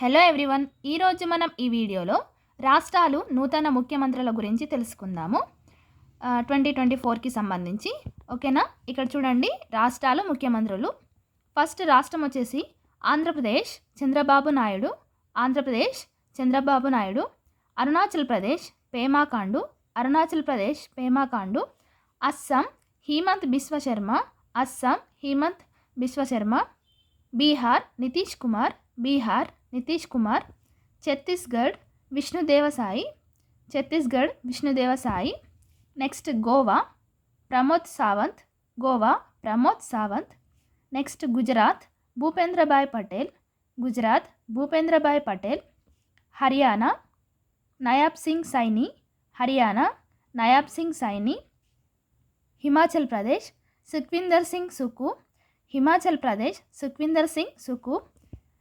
Hello everyone ఈరోజు మనం ఈ వీడియోలో రాష్ట్రాలు నూతన ముఖ్యమంత్రుల గురించి తెలుసుకుందాము. ట్వంటీ ట్వంటీ ఫోర్కి సంబంధించి ఓకేనా? ఇక్కడ చూడండి రాష్ట్రాలు ముఖ్యమంత్రులు. ఫస్ట్ రాష్ట్రం వచ్చేసి Andhra Pradesh Chandrababu Naidu Andhra Pradesh Chandrababu Naidu Arunachal Pradesh Pema Khandu Arunachal Pradesh Pema Khandu Assam హీమంత్ Biswa Sarma Assam Himanta Biswa Sarma Bihar Nitish Kumar Bihar Nitish Kumar Chhattisgarh Vishnu Deo Sai Chhattisgarh Vishnu Deo Sai next Goa Pramod Sawant Goa Pramod Sawant next Gujarat Bhupendrabhai Patel Gujarat Bhupendrabhai Patel Haryana Nayab Singh Saini Haryana Nayab Singh Saini Himachal Pradesh Sukhvinder Singh Sukhu Himachal Pradesh Sukhvinder Singh Sukhu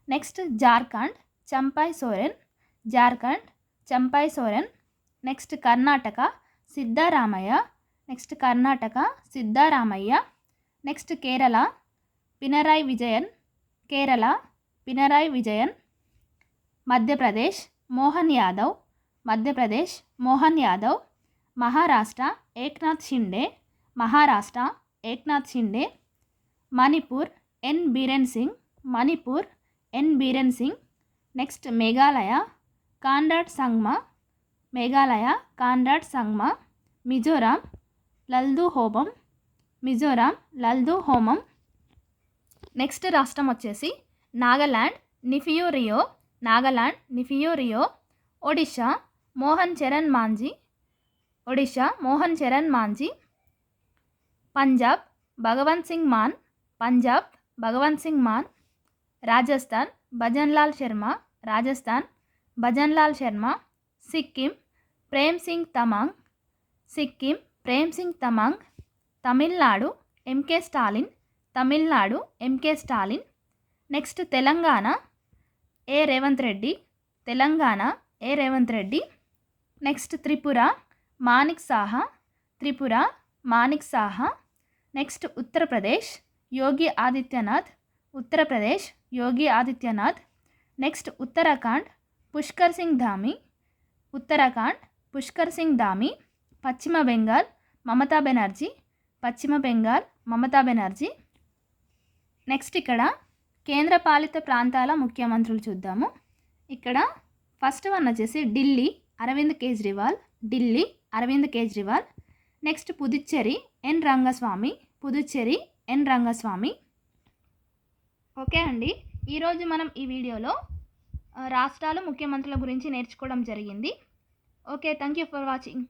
next Jharkhand Champai Soren Jharkhand Champhai Soren. Next Karnataka Siddaramaiah. Next Karnataka Siddaramaiah. Next Kerala Pinarayi Vijayan. Kerala Pinarayi Vijayan. Madhya Pradesh Mohan Yadav. Madhya Pradesh Mohan Yadav. Maharashtra Eknath Shinde. Maharashtra Eknath Shinde. Manipur N. Biren Singh. Manipur N Biren Singh next Meghalaya Conrad Sangma Meghalaya Conrad Sangma Mizoram Lalduhoma Mizoram Lalduhoma. Next రాష్ట్రం వచ్చేసి Nagaland Neiphiu Rio Nagaland Neiphiu Rio. Odisha Mohan Charan Majhi Odisha Mohan Charan Majhi. Punjab Bhagwant Singh Mann Punjab Bhagwant Singh Mann. Rajasthan Bhajanlal Sharma Rajasthan Bhajanlal Sharma Sikkim Prem Singh Tamang Sikkim Prem Singh Tamang Tamil Nadu M K Stalin Tamil Nadu M K Stalin next Telangana A Revanth Reddy Telangana A Revanth Reddy next Tripura Manik Saha Tripura Manik Saha next Uttar Pradesh Yogi Adityanath Uttar Pradesh Yogi Adityanath. Next Uttarakhand Pushkar Singh Dhami. Uttarakhand Pushkar Singh Dhami Paschim Bengal Mamata Banerjee. పశ్చిమ Bengal Mamata Banerjee. Next ఇక్కడ కేంద్రపాలిత ప్రాంతాల ముఖ్యమంత్రులు చూద్దాము. ఇక్కడ first one వచ్చేసి Delhi Arvind Kejriwal. Delhi Arvind Kejriwal. Next Puducherry N Rangaswamy. Puducherry N Rangaswamy. Okay అండి. ఈరోజు మనం ఈ వీడియోలో రాష్ట్రాలు ముఖ్యమంత్రుల గురించి నేర్చుకోవడం జరిగింది. Okay thank you for watching.